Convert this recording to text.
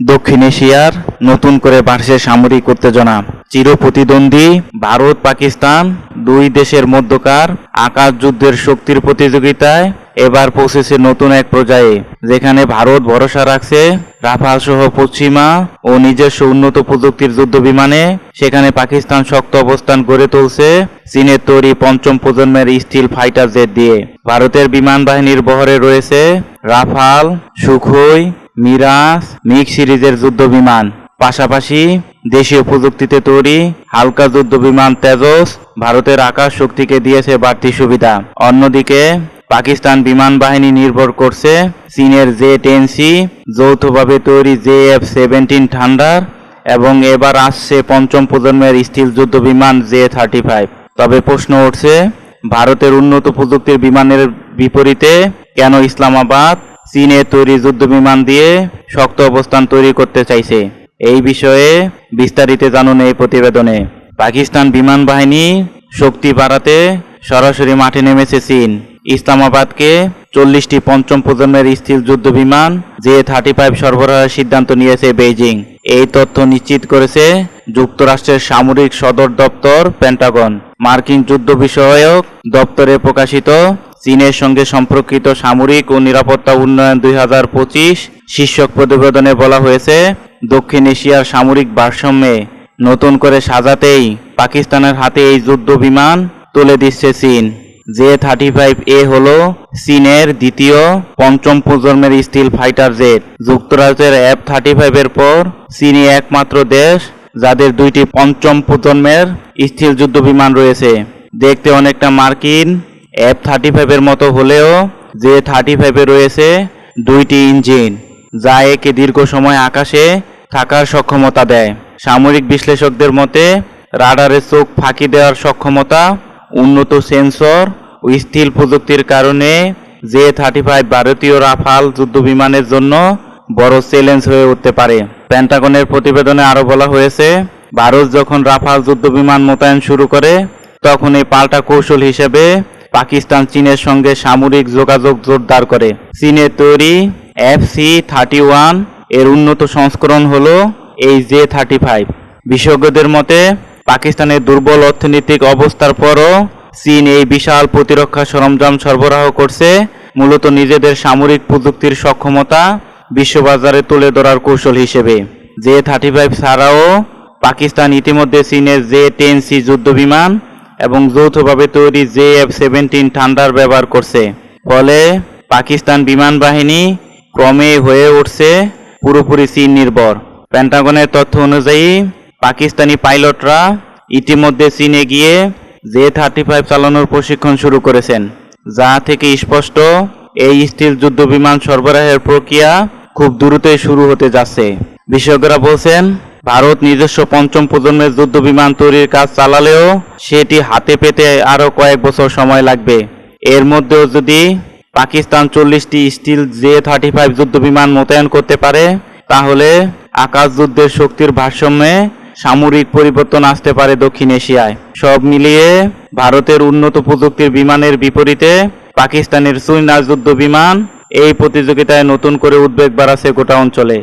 দক্ষিণ এশিয়ার নতুন করে বাড়ছে সামরিক উত্তেজনা। চির প্রতিদ্বন্দ্বী ভারত, পাকিস্তান, দুই দেশের মধ্যকার আকাশ যুদ্ধের শক্তির প্রতিযোগিতায় এবার পৌঁছেছে নতুন এক পর্যায়ে, যেখানে ভারত ভরসা রাখছে রাফাল সহ পশ্চিমা ও নিজস্ব উন্নত প্রযুক্তির যুদ্ধ বিমানে। সেখানে পাকিস্তান শক্ত অবস্থান গড়ে তুলছে চীনের তৈরি পঞ্চম প্রজন্মের স্টিল ফাইটার জেট দিয়ে। ভারতের বিমান বাহিনীর বহরে রয়েছে রাফাল, সুখোই মিরাজ মিগ সিরিজের যুদ্ধ বিমান। পাশাপাশি দেশীয় প্রযুক্তিতে তৈরি হালকা যুদ্ধ বিমান তেজস ভারতের আকাশ শক্তিকে দিয়েছে বাড়তি সুবিধা। অন্যদিকে পাকিস্তান বিমান বাহিনী নির্ভর করছে চীনের জে টেন সি যৌথভাবে তৈরি জে এফ সেভেন্টিন থান্ডার এবং এবার আসছে পঞ্চম প্রজন্মের স্টিল যুদ্ধ বিমান জে থার্টি ফাইভ। তবে প্রশ্ন উঠছে, ভারতের উন্নত প্রযুক্তির বিমানের বিপরীতে কেন ইসলামাবাদ চীনের তৈরি যুদ্ধ বিমান দিয়ে শক্ত অবস্থান তৈরি করতে চাইছে। এই বিষয়ে বিস্তারিত জানুন এই প্রতিবেদনে। পাকিস্তান বিমান বাহিনী শক্তি বাড়াতে সরাসরি মাঠে নেমেছে চীন। ইসলামাবাদকে চল্লিশটি পঞ্চম প্রজন্মের স্থির যুদ্ধ বিমান জে থার্টি ফাইভ সরবরাহের সিদ্ধান্ত নিয়েছে বেইজিং। এই তথ্য নিশ্চিত করেছে যুক্তরাষ্ট্রের সামরিক সদর দপ্তর পেন্টাগন। মার্কিন যুদ্ধ বিষয়ক দপ্তরে প্রকাশিত চীনের সঙ্গে সম্পর্কিত সামরিক ও নিরাপত্তা উন্নয়ন দুই হাজার পঁচিশ শীর্ষক প্রতিবেদনে বলা হয়েছে, দক্ষিণ এশিয়ার সামরিক ভারসাম্যে নতুন করে সাজাতেই পাকিস্তানের হাতে এই যুদ্ধ বিমান তুলে দিচ্ছে চীন। জে থার্টি ফাইভ এ হল চীনের দ্বিতীয় পঞ্চম প্রজন্মের স্টিল ফাইটার জেট যুক্তরাজ্যের এফ থার্টি ফাইভের পর চীনই একমাত্র দেশ যাদের দুইটি পঞ্চম প্রজন্মের স্থির যুদ্ধ বিমান রয়েছে। দেখতে অনেকটা মার্কিন। এফ থার্টি ফাইভের মতো হলেও জে থার্টি ফাইভে রয়েছে দুইটি ইঞ্জিন, যা একে দীর্ঘ সময় আকাশে থাকার সক্ষমতা দেয়। সামরিক বিশ্লেষকদের মতে, রাডারে চোখ ফাঁকি দেওয়ার সক্ষমতা উন্নত সেন্সর ও স্থির প্রযুক্তির কারণে জে থার্টি ফাইভ ভারতীয় রাফাল যুদ্ধ বিমানের জন্য বড় চ্যালেঞ্জ হয়ে উঠতে পারে। পেন্টাগনের প্রতিবেদনে আরও বলা হয়েছে, ভারত যখন রাফাল যুদ্ধ বিমান মোতায়েন শুরু করে, তখন এই পাল্টা কৌশল হিসেবে পাকিস্তান, চীনের সঙ্গে সামরিক যোগাযোগ জোরদার করে। চীনের তৈরি এফ সি থার্টি ওয়ানের উন্নত সংস্করণ হলো এই জে থার্টি ফাইভ। বিশেষজ্ঞদের মতে পাকিস্তানের দুর্বল অর্থনৈতিক অবস্থার পরও চীন এই বিশাল প্রতিরক্ষা সরঞ্জাম সরবরাহ করছে, মূলত নিজেদের সামরিক প্রযুক্তির সক্ষমতা বিশ্ববাজারে তুলে ধরার কৌশল হিসেবে। জে থার্টি ফাইভ ছাড়াও পাকিস্তান ইতিমধ্যে চীনের জে টেন সি যুদ্ধ বিমান এবং যৌথভাবে তৈরি জে এফ সেভেন্টিন ঠান্ডার ব্যবহার করছে। ফলে পাকিস্তান বিমান বাহিনী ক্রমে হয়ে উঠছে পুরোপুরি চীন নির্ভর। পেন্টাগনের তথ্য অনুযায়ী পাকিস্তানি পাইলটরা ইতিমধ্যে চীনে গিয়ে জে থার্টি ফাইভ চালানোর প্রশিক্ষণ শুরু করেছেন, যা থেকে স্পষ্ট এই স্টিল যুদ্ধ বিমান সরবরাহের প্রক্রিয়া খুব দ্রুতই শুরু হতে যাচ্ছে। বিশেষজ্ঞরা বলছেন, ভারত নিজস্ব পঞ্চম প্রজন্মের যুদ্ধ বিমান তৈরির কাজ চালালেও সেটি হাতে পেতে আরও কয়েক বছর সময় লাগবে। এর মধ্যেও যদি পাকিস্তান চল্লিশটি স্টিল জে থার্টি ফাইভ যুদ্ধ বিমান মোতায়েন করতে পারে, তাহলে আকাশ যুদ্ধের শক্তির ভারসাম্যে সামরিক পরিবর্তন আসতে পারে দক্ষিণ এশিয়ায়। সব মিলিয়ে ভারতের উন্নত প্রযুক্তির বিমানের বিপরীতে পাকিস্তানের সুইনাজ যুদ্ধ বিমান এই প্রতিযোগিতায় নতুন করে উদ্বেগ বাড়াচ্ছে গোটা অঞ্চলে।